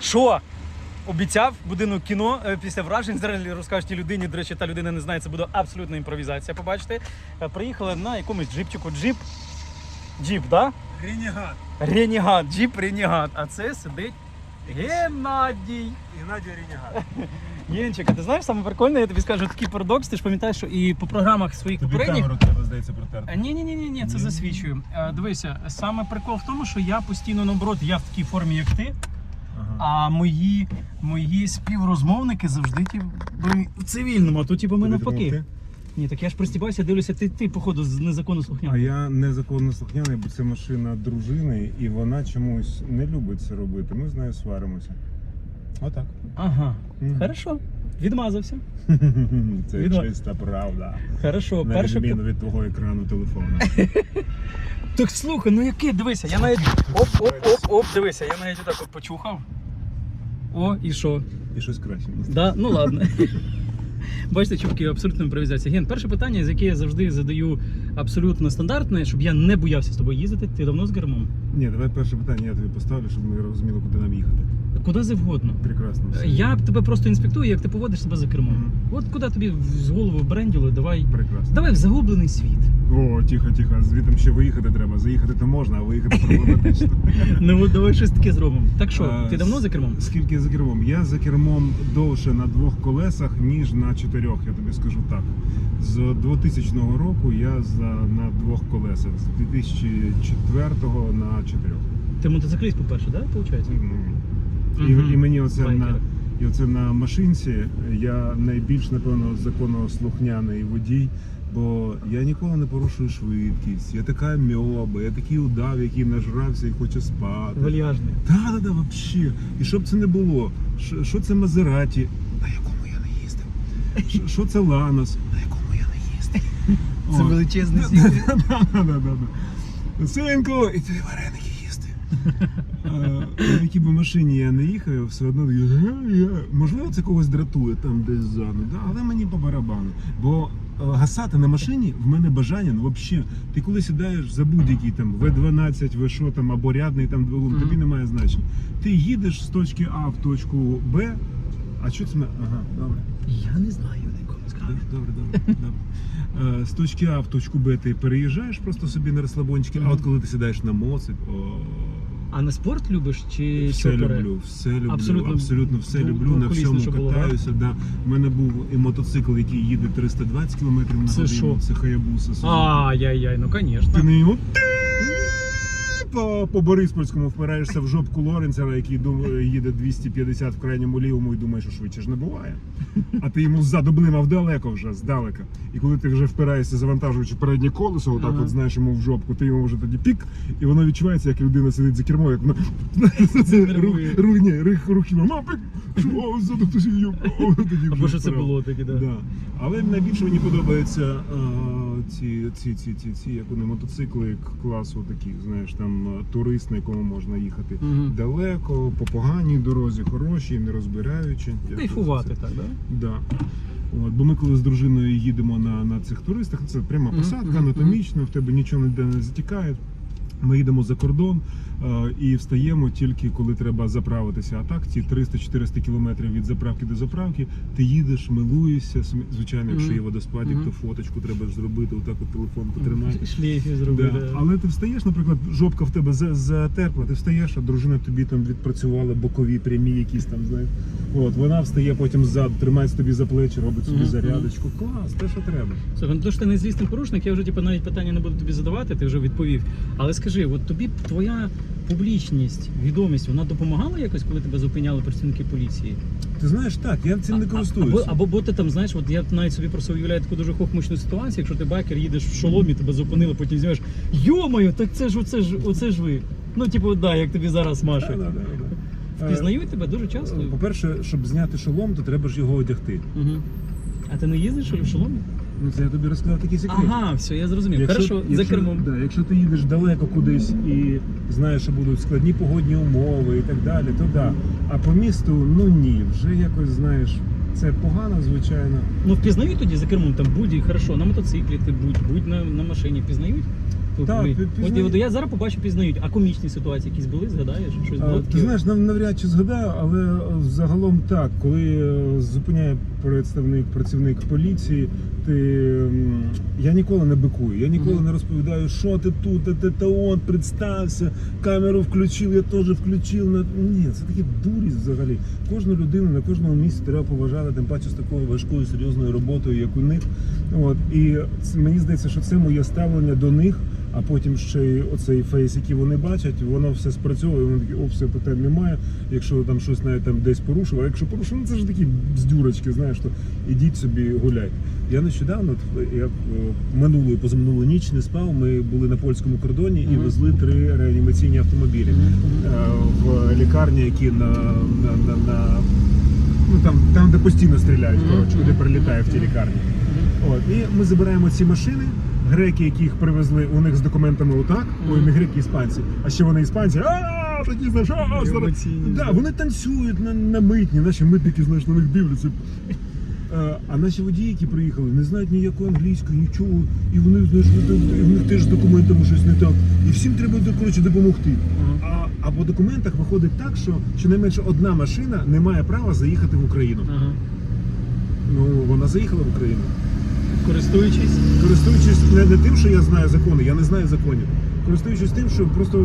що обіцяв будинок кіно е, після вражень. Зараз розкажуть тій людині. До речі, та людина не знає, це буде абсолютна імпровізація. Побачите. Е, Приїхали на якомусь джипчику. Джип. Джип, да? Ренегат. Ренігат, джип Ренігат. А це сидить Геннадій. Геннадій Ренегат. Єнчик, а ти знаєш саме прикольне, я тобі скажу такий парадокс. Ти ж пам'ятаєш, що і по програмах своїх Тобі попередніх. камеру треба, здається, протерти. Ні, ні, ні, ні, ні, це. Е, Дивися, саме прикол в тому, що я постійно наоборот, я в такій формі, як ти. А мої, мої співрозмовники завжди ті були в цивільному, а тут типу ми Тобі навпаки. допомогти? Ні, так я ж пристібаюся, дивлюся, ти, ти походу з незаконно А слухняний. я незаконно слухняний, бо це машина дружини, і вона чомусь не любить це робити. Ми з нею сваримося. Отак. Ага. Мгм. Хорошо. Відмазався. Це Відомо. чиста правда. Хорошо, На перше. відміну від твого екрану телефону. Так слухай, ну який, дивися, я навіть. Оп, оп, оп, оп, дивися, я навіть отак от почухав. О, і що? І щось краще. Да? Ну ладно. Бачите, чуваки, абсолютно імпровізація. Ген, перше питання, з яке я завжди задаю абсолютно стандартне, щоб я не боявся з тобою їздити. Ти давно з кермом? Ні, давай перше питання я тобі поставлю, щоб ми розуміли, куди нам їхати. Куди завгодно. Прекрасно. все. Я тебе просто інспектую, як ти поводиш себе за кермом. Мгм. От куди тобі з голову бренділо, давай. Прекрасно. Давай в загублений світ. О, тихо, тихо. Звідти ще виїхати треба. Заїхати то можна, а виїхати проблематично. Ну давай щось таке зробимо. Так що, ти давно за кермом? Скільки за кермом? Я за кермом довше на двох колесах, ніж на чотирьох, я тобі скажу так. З 2000 року я за, на двох колесах, з 2004 на чотирьох. Ти мотоцикліст, по-перше, да, виходить? Ну, і, і мені оце Байкер. на, і оце на машинці я найбільш, напевно, законослухняний водій, бо я ніколи не порушую швидкість. Я така мьоба, я такий удав, який нажрався і хоче спати. Вальяжний. Так, так, так, взагалі. І щоб це не було, що, що це Мазераті, на якому я не їздив. Що, що це Ланос, на якому я не їздив. Це От. величезний Да, світ. да, да, да, да, да. Синку, і ти вареники їсти. А, На якій би машині я не їхав, все одно такий, «Га, я». можливо, це когось дратує там десь ззаду, да? але мені по барабану. Бо е, гасати на машині в мене бажання, ну взагалі, ти коли сідаєш за будь-який там В12, В що там або рядний там двигун, Мгм. тобі немає значення. Ти їдеш з точки А в точку Б, а що це? ми- Ага, добре. Я не знаю, на якому скажеш. Добре, добре, добре. Е, З точки А в точку Б ти переїжджаєш просто собі на розслабончики, а от коли ти сидаєш на моцик, о, А на спорт любиш чи все чопори? люблю, все люблю, Абсолютно абсолютно, все дву- люблю, на двоколісне, всьому щоб було, катаюся. Да. У мене був і мотоцикл, який їде 320 км на Це годину. що? Це Хаябуса. Suzuki. Ай-яй-яй, ну Ти не його по, по Бориспольському впираєшся в жопку Лоренцера, який їде 250 в крайньому лівому і думає, що швидше ж не буває. А ти йому ззаду блимав далеко вже, здалека. І коли ти вже впираєшся, завантажуючи переднє колесо, отак Ага. от знаєш йому в жопку, ти йому вже тоді пік, і воно відчувається, як людина сидить за кермом, як воно це рух, Нервує. рух, ні, рух, рух йому, «Ма, пик!» Що, о, ззаду хтось її, тоді Або що це було таке. Да. Але найбільше мені подобаються е, ці, ці, ці, ці, ці, як вони мотоцикли класу такі, знаєш, там е, турист, на якому можна їхати угу. далеко, по поганій дорозі, хорошій, не розбираючи. Кайфувати так, так, да? Да. От, бо ми коли з дружиною їдемо на, на цих туристах, це пряма посадка, анатомічна, в тебе нічого ніде не затікає. Ми їдемо за кордон е, і встаємо тільки коли треба заправитися. А так, ці 300-400 кілометрів від заправки до заправки, ти їдеш, милуєшся. Звичайно, якщо є водоспадик, Мгм. то фоточку треба ж зробити, отак от телефон потримати. Шлейфів зробити. Да. Але ти встаєш, наприклад, жопка в тебе затерпла, ти встаєш, а дружина тобі там відпрацювала бокові, прямі якісь там, знаєш. От, вона встає потім ззаду, тримається тобі за плечі, робить собі Мгм, зарядочку. Клас, те, що треба. Слухай, ну то що ти не звісний порушник, я вже типу, навіть питання не буду тобі задавати, ти вже відповів. Але скажи, от тобі твоя публічність, відомість, вона допомагала якось, коли тебе зупиняли працівники поліції? Ти знаєш, так, я цим не користуюся. Або, або бо ти там, знаєш, от я навіть собі просто уявляю таку дуже хохмучну ситуацію, якщо ти байкер їдеш в шоломі, тебе зупинили, потім знімаєш, йомаю, так це ж оце ж оце ж ви. Ну, типу, да, як тобі зараз машуть. да, да, да. Впізнають тебе дуже часто. По-перше, щоб зняти шолом, то треба ж його одягти. Угу. А ти не їздиш в шоломі? Ну, це я тобі розказав такий секрет. Ага, все, я зрозумів. Хорошо, за кермом. Да, якщо ти їдеш далеко кудись і знаєш, що будуть складні погодні умови і так далі, то да. А по місту, ну ні, вже якось знаєш, це погано, звичайно. Ну впізнають тоді за кермом там будь хорошо, на мотоциклі ти будь, будь на, на машині, впізнають? Так, пі- От, пізнають. от я зараз побачу, пізнають. А комічні ситуації якісь були, згадаєш? Щось було А, Ти таке? знаєш, нам навряд чи згадаю, але е, загалом так, коли е, зупиняє представник, працівник поліції, ти я ніколи не бикую, я ніколи не розповідаю, що ти тут, ти, ти та он, представся, камеру включив, я теж включив. Ні, це таке дурість взагалі. Кожну людину на кожному місці треба поважати, тим паче з такою важкою серйозною роботою, як у них. От і мені здається, що це моє ставлення до них. А потім ще й оцей фейс, який вони бачать, воно все спрацьовує. Вони такі, о, все питань немає. Якщо там щось навіть там десь порушив, а якщо порушив, ну це ж такі бздюрочки, знаєш, то ідіть собі гуляйте. Я нещодавно, я е, минулу і позаминулу ніч не спав. Ми були на польському кордоні і везли три реанімаційні автомобілі е, в лікарні, які на, на, на, на ну там, там, де постійно стріляють, коротше, куди прилітає в ті лікарні. От, і ми забираємо ці машини. Греки, яких привезли, у них з документами отак, ой, не греки, іспанці, а ще вони іспанці, а такі знаєш, а зараз». Да, вони танцюють на, на митні, наші митники, знаєш, на них дивляться. Е, А наші водії, які приїхали, не знають ніякої англійської, нічого, і вони знаєш, і в них теж з документами щось не так. І всім треба коротше, допомогти. А, а по документах виходить так, що щонайменше одна машина не має права заїхати в Україну. Ну вона заїхала в Україну. Користуючись. Користуючись не, не тим, що я знаю закони, я не знаю законів. Користуючись тим, що просто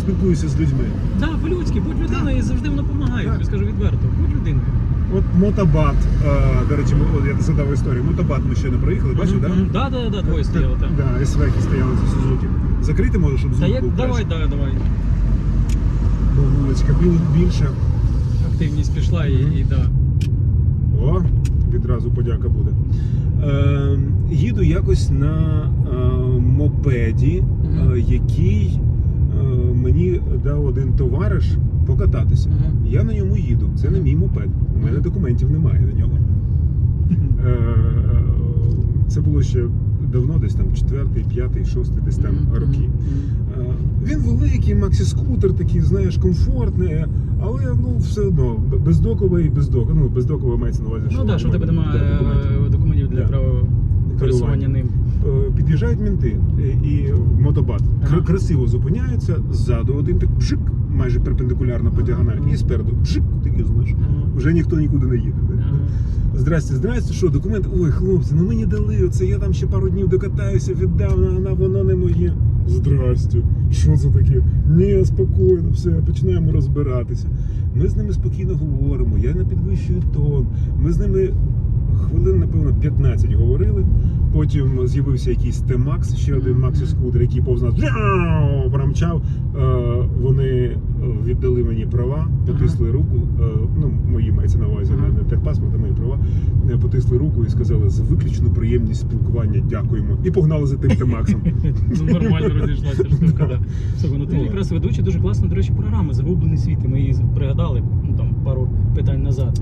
спілкуюся з людьми. Так, да, по-людськи, будь людиною і завжди воно допомагає. Так. Я скажу відверто, будь людиною. От мотобат, е, до речі, от я задав історію. Мотобат ми ще не проїхали, бачив, так? Мгм. Да, да, да, двоє стояло там. Да, СВ стояли за Сузуки. Закрити може, щоб Та звук як був давай, краще. давай, давай. Бо вуличка біл- більша. Активність пішла і, і да. О, відразу подяка буде. Е, їду якось на е, мопеді, е, який мені дав один товариш покататися. Я на ньому їду. Це не мій мопед. У мене документів немає на нього. Це було ще давно, десь там четвертий, п'ятий, шостий, десь там роки. Він великий, максі-скутер, такий, знаєш, комфортний, але ну все одно бездоковий, бездоковий. Ну, бездоковий мається на увазі. Ну так, що в тебе немає документів. Для користування ним. Е, Під'їжджають мінти е, і мотобат. Ага. Красиво зупиняються, ззаду один так пшик, майже перпендикулярно по Ага. діагоналі, і спереду пшик, такий знаєш. Ага. Вже ніхто нікуди не їде. Ага. Здрасте, здрасте, що документ? Ой, хлопці, ну мені дали оце, я там ще пару днів докатаюся, віддав, на, на воно не моє. Здрасте, що це таке? Ні, спокійно, все, починаємо розбиратися. Ми з ними спокійно говоримо, я не підвищую тон. Ми з ними хвилин, напевно, 15 говорили. Потім з'явився якийсь Т-Макс, ще один. Максі скутер, який повз нас промчав. Е, Вони віддали мені права, потисли руку. е, Ну, мої мається на увазі, не техпаспорт, а мої права. Е, Потисли руку і сказали за виключну приємність спілкування. Дякуємо. І погнали за тим Т-Максом. Ну, нормально розійшлася штука, ну ти якраз ведучий дуже класна, до речі, програма Загублений світ. Ми її пригадали ну, там пару питань назад.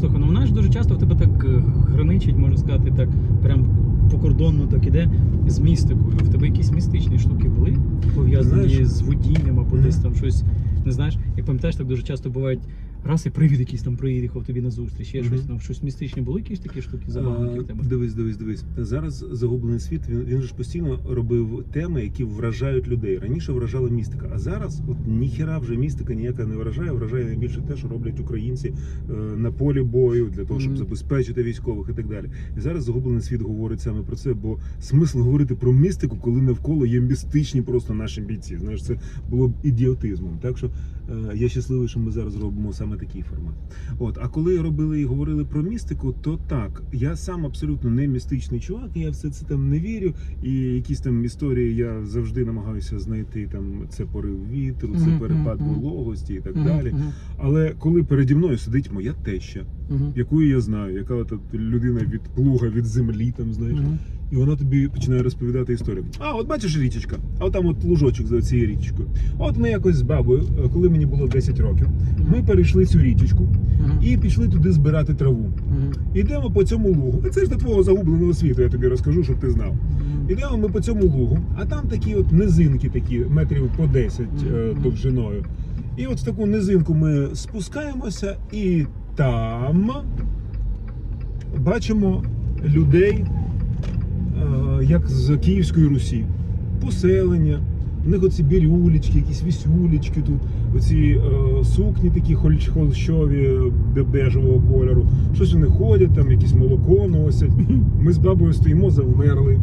Слухай, ну вона ж дуже часто в тебе так граничить, можна сказати, так прям покордонно так іде з містикою. В тебе якісь містичні штуки були пов'язані з водінням або Мгм. десь там щось. Не знаєш, як пам'ятаєш, так дуже часто бувають. Раз і привід якийсь там приїхав тобі на зустріч, ще Мгм. щось там щось містичне були якісь такі штуки забавники в тебе. Дивись, дивись, дивись. Зараз загублений світ. Він він ж постійно робив теми, які вражають людей. Раніше вражала містика, а зараз от ніхіра вже містика ніяка не вражає. Вражає найбільше те, що роблять українці е, на полі бою для того, щоб Мгм. забезпечити військових і так далі. І зараз загублений світ говорить саме про це, бо смисл говорити про містику, коли навколо є містичні просто наші бійці. Знаєш, це було б ідіотизмом. Так що е, я щасливий, що ми зараз робимо саме такий формат. От, а коли робили і говорили про містику, то так, я сам абсолютно не містичний чувак, я все це там не вірю. І якісь там історії я завжди намагаюся знайти там це порив вітру, це перепад вологості і так далі. Але коли переді мною сидить моя теща, якою я знаю, яка от людина від плуга, від землі, там знаєш. І вона тобі починає розповідати історію. А, от бачиш річечка, а от там от лужочок за цією річечкою. От ми якось з бабою, е, коли мені було 10 років, ми перейшли цю річечку і пішли туди збирати траву. Мгм. Ідемо по цьому лугу. Це ж до твого загубленого світу, я тобі розкажу, щоб ти знав. Мгм. Ідемо ми по цьому лугу, а там такі от низинки, такі метрів по 10 е, довжиною. І от в таку низинку ми спускаємося, і там бачимо людей, як з Київської Русі. поселення. У них оці бірюлечки, якісь вісюлечки тут, оці е, сукні такі холщ- холщові бежевого кольору. Щось вони ходять, там якесь молоко носять. Ми з бабою стоїмо, завмерли,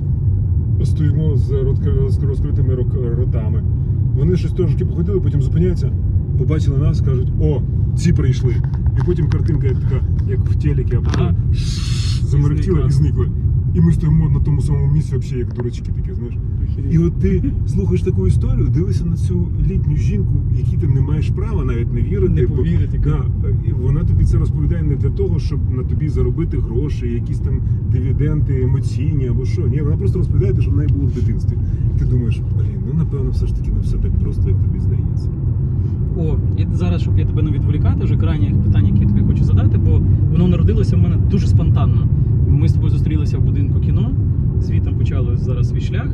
стоїмо з розкритими ротами. Вони щось трошки походили, потім зупиняються, побачили нас, кажуть, о, ці прийшли. І потім картинка як така, як в телекі, а потім Ага. замерехтіла і зникла. І ми стоїмо на тому самому місці, взагалі, як дурачки такі, знаєш. І от ти слухаєш таку історію, дивишся на цю літню жінку, якій ти не маєш права навіть не вірити. Не бо- повірити. Да, і вона тобі це розповідає не для того, щоб на тобі заробити гроші, якісь там дивіденди емоційні або що. Ні, вона просто розповідає, те, що в неї було в дитинстві. І ти думаєш, блін, ну напевно, все ж таки не все так просто, як тобі здається. О, і зараз, щоб я тебе не відволікати, вже крайнє питання, яке я тобі хочу задати, бо воно народилося в мене дуже спонтанно. Ми з тобою зустрілися в будинку кіно, звідти почали зараз свій шлях.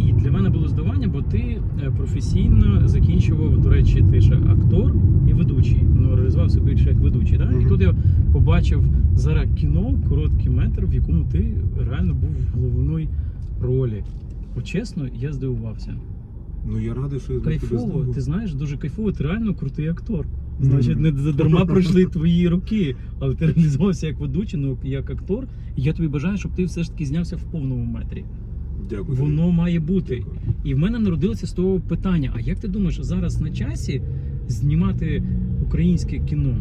І для мене було здивування, бо ти е, професійно закінчував, до речі, ти ще актор і ведучий. Ну, реалізував себе більше як ведучий. Да? І тут я побачив зараз кіно, короткий метр, в якому ти реально був в головній ролі. От чесно, я здивувався. Ну я радий, що я Кайфово, здобув. ти знаєш, дуже кайфово, ти реально крутий актор. Значить, не дарма пройшли твої роки, але ти реалізувався як ведучий, ну як актор. І я тобі бажаю, щоб ти все ж таки знявся в повному метрі. Дякую. Воно має бути. Дякую. І в мене народилося з того питання: а як ти думаєш, зараз на часі знімати українське кіно?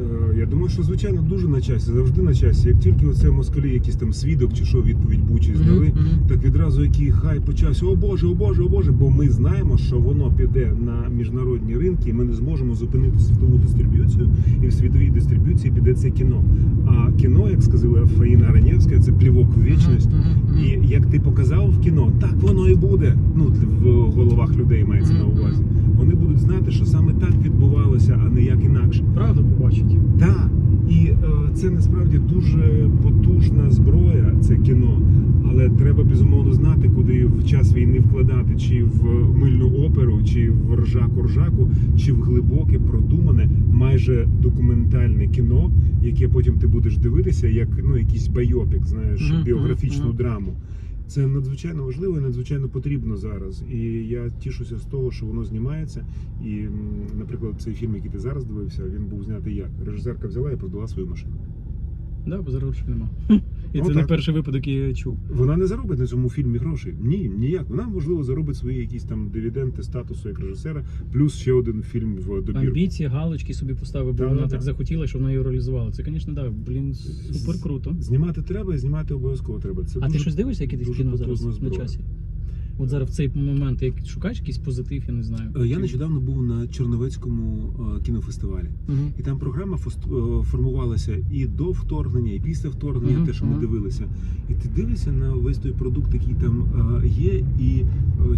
Е, Я думаю, що звичайно дуже на часі, завжди на часі. Як тільки оце москалі, якийсь там свідок чи що відповідь Бучі зняли, Мгм, мгм. так відразу який хай почався. О Боже, о Боже, о Боже, бо ми знаємо, що воно піде на міжнародні ринки, і ми не зможемо зупинити світову дистриб'юцію, і в світовій дистриб'юції піде це кіно. А кіно, як сказала Фаїна Ранєвська, це плівок в вічність. Мгм, мгм. І як ти показав в кіно, так воно і буде. Ну в головах людей мається на увазі. Вони будуть знати, що саме так відбувалося, а не як інакше. Правду побачить. Так, і е, це насправді дуже потужна зброя, це кіно. Але треба безумовно знати, куди в час війни вкладати, чи в мильну оперу, чи в ржаку ржаку, чи в глибоке, продумане, майже документальне кіно, яке потім ти будеш дивитися, як ну якийсь байопік, знаєш, біографічну драму. Це надзвичайно важливо і надзвичайно потрібно зараз. І я тішуся з того, що воно знімається. І, наприклад, цей фільм, який ти зараз дивився, він був знятий як? Режисерка взяла і продала свою машину. Да, бо зараз нема. І Ну, це не так. перший випадок, який я чув. Вона не заробить на цьому фільмі грошей. Ні, ніяк. Вона можливо заробить свої якісь там дивіденди статусу як режисера, плюс ще один фільм в добірку. Амбіції, галочки собі поставив, бо Да, вона да, так да. захотіла, що вона її реалізувала. Це, звісно, да, блін, супер круто. Знімати треба і знімати обов'язково треба. Це А ти щось дивишся, яке десь кіно зараз на часі? От зараз в цей момент, як шукаєш якийсь позитив, я не знаю. Е, Я нещодавно був на Черновецькому е, кінофестивалі. Мгм. І там програма е, формувалася і до вторгнення, і після вторгнення, Мгм, те, що ми мгм. дивилися. І ти дивишся на весь той продукт, який там є, і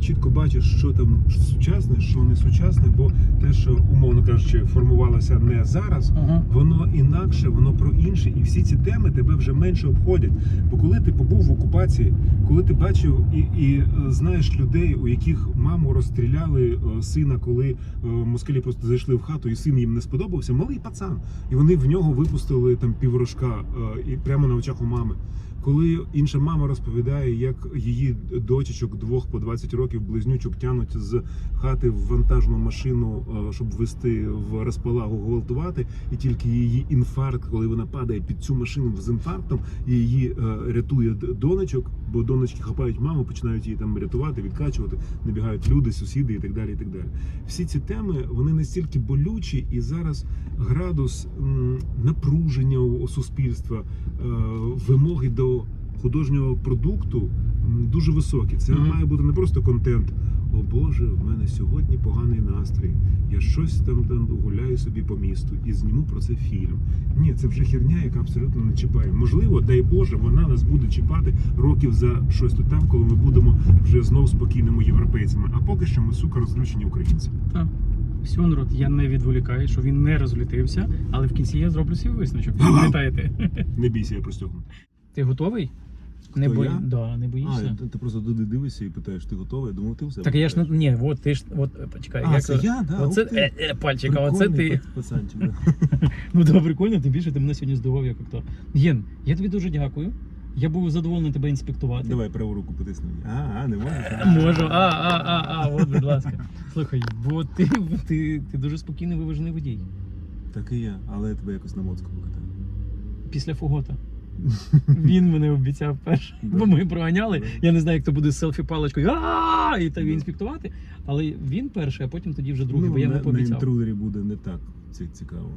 чітко бачиш, що там сучасне, що не сучасне, бо те, що умовно кажучи, формувалося не зараз. Ага. Воно інакше, воно про інше, і всі ці теми тебе вже менше обходять. Бо коли ти побув в окупації, коли ти бачив і, і е, знаєш людей, у яких маму розстріляли е, сина, коли е, москалі просто зайшли в хату, і син їм не сподобався, малий пацан, і вони в нього випустили там піврожка е, і прямо на очах у мами. Коли інша мама розповідає, як її дочечок двох по 20 років близнючок тянуть з хати в вантажну машину, е, щоб вести в розпалагу гвалтувати, і тільки її інфаркт, коли вона падає під цю машину з інфарктом, і її е, рятує донечок, бо донечки хапають маму, починають її там рятувати, відкачувати, набігають люди, сусіди і так далі. І так далі. Всі ці теми вони настільки болючі, і зараз градус напруження у суспільства, е, вимоги до художнього продукту дуже високі. Це Мгм. має бути не просто контент. О Боже, в мене сьогодні поганий настрій. Я щось там, там гуляю собі по місту і зніму про це фільм. Ні, це вже херня, яка абсолютно не чіпає. Можливо, дай Боже, вона нас буде чіпати років за щось тут там, коли ми будемо вже знов спокійними європейцями. А поки що ми сука розлючені українці. Так. Все, народ, я не відволікаю, що він не розлютився, але в кінці я зроблю свій висновок. Пам'ятаєте? Не бійся, я пристягну. Ти готовий? Хто, не, бої... я? да, не боїшся? ти, ти просто туди дивишся і питаєш, ти готовий? Я думав, ти все. Так я ж не. Ні, от ти ж. От, е, почекай, А, як це я, да? Оце ти. е, е, пальчик, а оце ти. Пацанчик, да. Ну да, прикольно, тим більше ти мене сьогодні здивував як актор. Єн, я тобі дуже дякую. Я був задоволений тебе інспектувати. Давай праву руку потисни. А, а, не можеш? Можу, а, а, а, а, от, будь ласка. Слухай, бо ти, ти, ти дуже спокійний виважений водій. Так і я, але я тебе якось на моцку покатаю. Після фугота. Він мене обіцяв перше. Бо ми проганяли. Я не знаю, як то буде з селфі-паличкою. а І так інспектувати. Але він перший, а потім тоді вже другий, ну, бо я на, йому на пообіцяв. інтрудері буде не так ці- цікаво.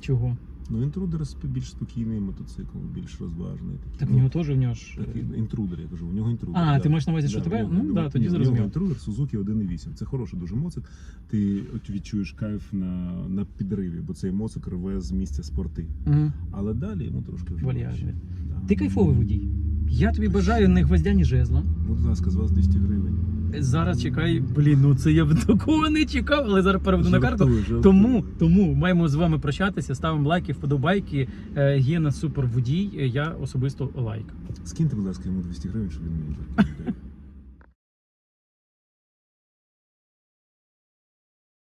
Чого? Ну, інтрудер більш спокійний мотоцикл, більш розважний. Такий. Так в Ну, нього теж в нього ж. такий інтрудер, я кажу, у нього інтрудер. А, да. ти маєш на увазі, що Да, тебе? в нього- Ну, да, тоді нього інтрудер Suzuki 1.8. Це хороший дуже моцик. Ти от відчуєш кайф на, на підриві, бо цей моцик рве з місця спорти. Мгм. Але далі йому трошки вже. Вальяжний. Да. Ти кайфовий водій. Я тобі бажаю не гвоздя, ні жезла. Будь ласка, з вас 200 гривень. Зараз чекай, блін, ну це я б такого не чекав, але зараз переведу на карту. Жартую. Тому, тому маємо з вами прощатися. Ставимо лайки, вподобайки. Е, Є на супер водій. е, Я особисто лайк. Скиньте, будь ласка, йому 200 гривень, щоб він мені.